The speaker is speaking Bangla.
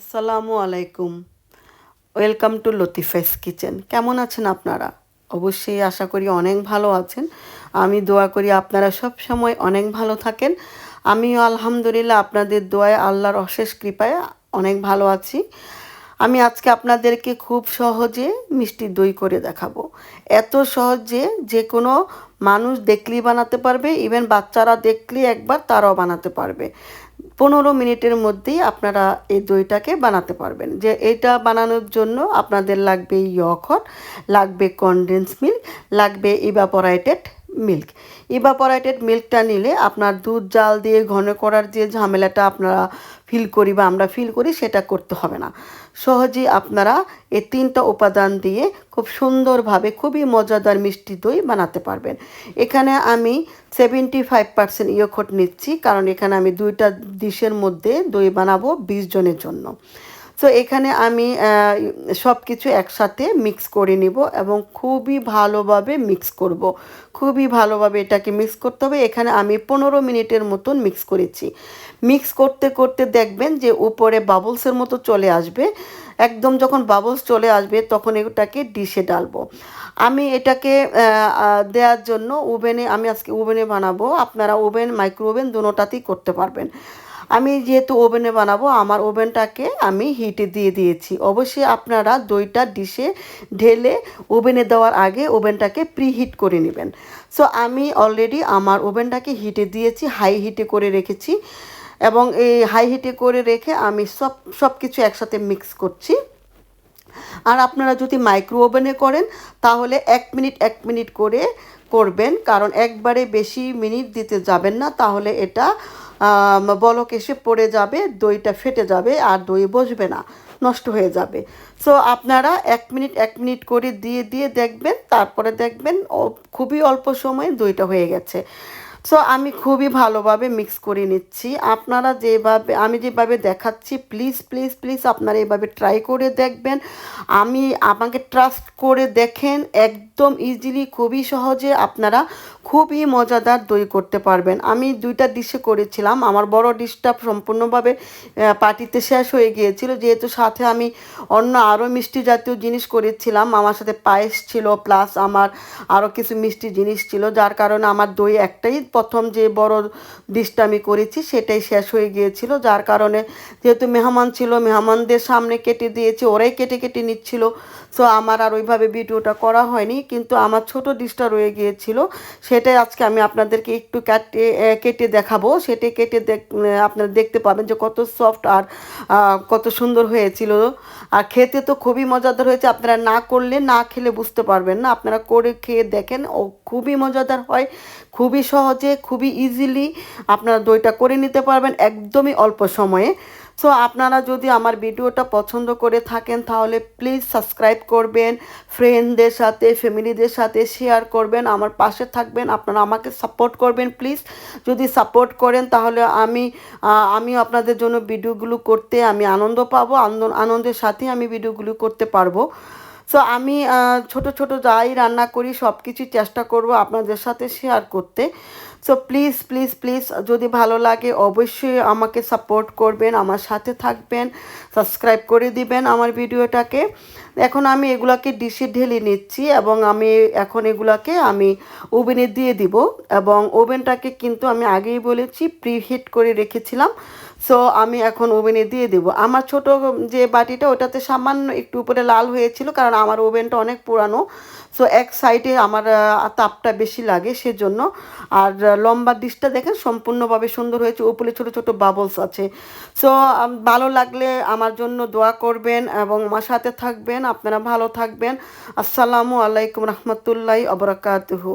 আসসালামু আলাইকুম। Welcome to Latifa's kitchen. কেমন আছেন আপনারা? অবশ্যই আশা করি অনেক ভালো আছেন। আমি দোয়া করি আপনারা সব সময় অনেক ভালো থাকেন। আমিও আলহামদুলিল্লাহ আপনাদের দোয়ায় আল্লাহর অশেষ কৃপায় অনেক ভালো আছি। আমি আজকে আপনাদেরকে খুব সহজে মিষ্টি দই করে দেখাবো। এত সহজে যে কোনো মানুষ দেখলেই বানাতে পারবে ইভেন বাচ্চারা দেখলেই একবার তারাও বানাতে পারবে। পনেরো মিনিটের মধ্যেই আপনারা এই দইটাকে বানাতে পারবেন। যে এটা বানানোর জন্য আপনাদের লাগবে ইয়খর লাগবে কনডেন্স মিল্ক লাগবে ইভাপোরাইটেড মিল্ক। ইভাপোরাইটেড মিল্কটা নিলে আপনার দুধ, জাল দিয়ে ঘন করার যে ঝামেলাটা আপনারা ফিল করি বা আমরা ফিল করি সেটা করতে হবে না। সহজেই আপনারা এই তিনটা উপাদান দিয়ে খুব সুন্দরভাবে খুবই মজাদার মিষ্টি দই বানাতে পারবেন। এখানে আমি সেভেন্টি ফাইভ পার্সেন্ট ইয়োখট নিচ্ছি, কারণ এখানে আমি দুইটা ডিশের মধ্যে দই বানাবো বিশ জনের জন্য। সো এখানে আমি সব কিছু একসাথে মিক্স করে নিব এবং খুবই ভালোভাবে মিক্স করব। খুবই ভালোভাবে এটাকে মিক্স করতে হবে। এখানে আমি পনেরো মিনিটের মতন মিক্স করেছি। মিক্স করতে করতে দেখবেন যে উপরে বাবলসের মতো চলে আসবে। একদম যখন বাবলস চলে আসবে তখন এটাকে ডিশে ডালবো আমি এটাকে দেওয়ার জন্য ওভেনে, আমি আজকে ওভেনে বানাবো। আপনারা ওভেন মাইক্রো ওভেন দুটাতেই করতে পারবেন। আমি যেহেতু ওভেনে বানাবো, আমার ওভেনটাকে আমি হিটে দিয়ে দিয়েছি। অবশ্যই আপনারা দইটা ডিশে ঢেলে ওভেনে দেওয়ার আগে ওভেনটাকে প্রি হিট করে নেবেন। সো আমি অলরেডি আমার ওভেনটাকে হিটে দিয়েছি হাই হিটে করে রেখেছি। এবং এই হাই হিটে করে রেখে আমি সব সব কিছু একসাথে মিক্স করছি। আর আপনারা যদি মাইক্রো ওভেনে করেন, তাহলে এক মিনিট এক মিনিট করে করবেন। কারণ একবারে বেশি মিনিট দিতে যাবেন না, তাহলে এটা বলক এসে পড়ে যাবে, দইটা ফেটে যাবে আর দই বসবে না, নষ্ট হয়ে যাবে। সো আপনারা এক মিনিট এক মিনিট করে দিয়ে দিয়ে দেখবেন, তারপরে দেখবেন খুবই অল্প সময়ে দইটা হয়ে গেছে। সো আমি খুবই ভালোভাবে মিক্স করে নিচ্ছি। আপনারা যেভাবে, আমি যেভাবে দেখাচ্ছি প্লিজ প্লিজ প্লিজ আপনারা এভাবে ট্রাই করে দেখবেন। আমি আমাকে ট্রাস্ট করে দেখেন, একদম ইজিলি খুবই সহজে আপনারা খুবই মজাদার দই করতে পারবেন। আমি দুইটা ডিশে করেছিলাম। আমার বড় ডিশটা সম্পূর্ণভাবে পার্টিতে শেষ হয়ে গিয়েছিল। যেহেতু সাথে আমি অন্য আরও মিষ্টি জাতীয় জিনিস করেছিলাম। আমার সাথে পায়েস ছিল প্লাস আমার আরও কিছু মিষ্টি জিনিস ছিল, যার কারণে আমার দই একটাই প্রথম যে বড় ডিশটা আমি করেছি সেটাই শেষ হয়ে গিয়েছিল, যার কারণে যেহেতু মেহমান ছিল, মেহমানদের সামনে কেটে দিয়েছি, ওরাই কেটে কেটে নিচ্ছিল সো আমার আর ওইভাবে ভিডিওটা করা হয়নি, কিন্তু আমার ছোট ডিশটা রয়ে গিয়েছিল, সেটাই আজকে আমি আপনাদেরকে একটু কাটে কেটে দেখাবো সেটাই কেটে আপনারা দেখতে পাবেন যে কত সফট আর কত সুন্দর হয়েছিল, আর খেতে তো খুবই মজাদার হয়েছে, আপনারা না করলে, না খেলে বুঝতে পারবেন না, আপনারা করে খেয়ে দেখেন, ও খুবই মজাদার হয়, খুবই সহজে খুবই ইজিলি আপনারা দইটা করে নিতে পারবেন একদমই অল্প সময়ে। সো আপনারা যদি আমার ভিডিওটা পছন্দ করে থাকেন, তাহলে প্লিজ সাবস্ক্রাইব করবেন ফ্রেন্ডদের সাথে, ফ্যামিলিদের সাথে শেয়ার করবেন, আমার পাশে থাকবেন, আপনারা আমাকে সাপোর্ট করবেন প্লিজ যদি সাপোর্ট করেন, তাহলে আমি আমি আপনাদের জন্য ভিডিওগুলো করতে আমি আনন্দ পাবো আনন্দের সাথে আমি ভিডিওগুলো করতে পারব। সো আমি ছোট ছোট যাই রান্না করি সব কিছুই চেষ্টা করব আপনাদের সাথে শেয়ার করতে। সো প্লিজ প্লিজ প্লিজ যদি ভালো লাগে অবশ্যই আমাকে সাপোর্ট করবেন, আমার সাথে থাকবেন সাবস্ক্রাইব করে দিবেন আমার ভিডিওটাকে। এখন আমি এগুলাকে ডিশে ঢেলে নিচ্ছি এবং আমি এখন এগুলাকে আমি ওভেনে দিয়ে দিব এবং ওভেনটাকে কিন্তু আমি আগেই বলেছি প্রিহিট করে রেখেছিলাম। সো আমি এখন ওভেনে দিয়ে দেব। আমার ছোট যে বাটিটা, ওটাতে সামান্য একটু উপরে লাল হয়েছিল, কারণ আমার ওভেনটা অনেক পুরানো। সো এক সাইডে আমার তাপটা বেশি লাগে, সেজন্য। আর লম্বা ডিশটা দেখেন, সম্পূর্ণভাবে সুন্দর হয়েছে। উপরে ছোট ছোট বাবলস আছে। সো ভালো লাগলে আমার জন্য দোয়া করবেন এবং আমার সাথে থাকবেন। আপনারা ভালো থাকবেন। আসসালামু আলাইকুম রহমতুল্লাহ অবরাকাতহু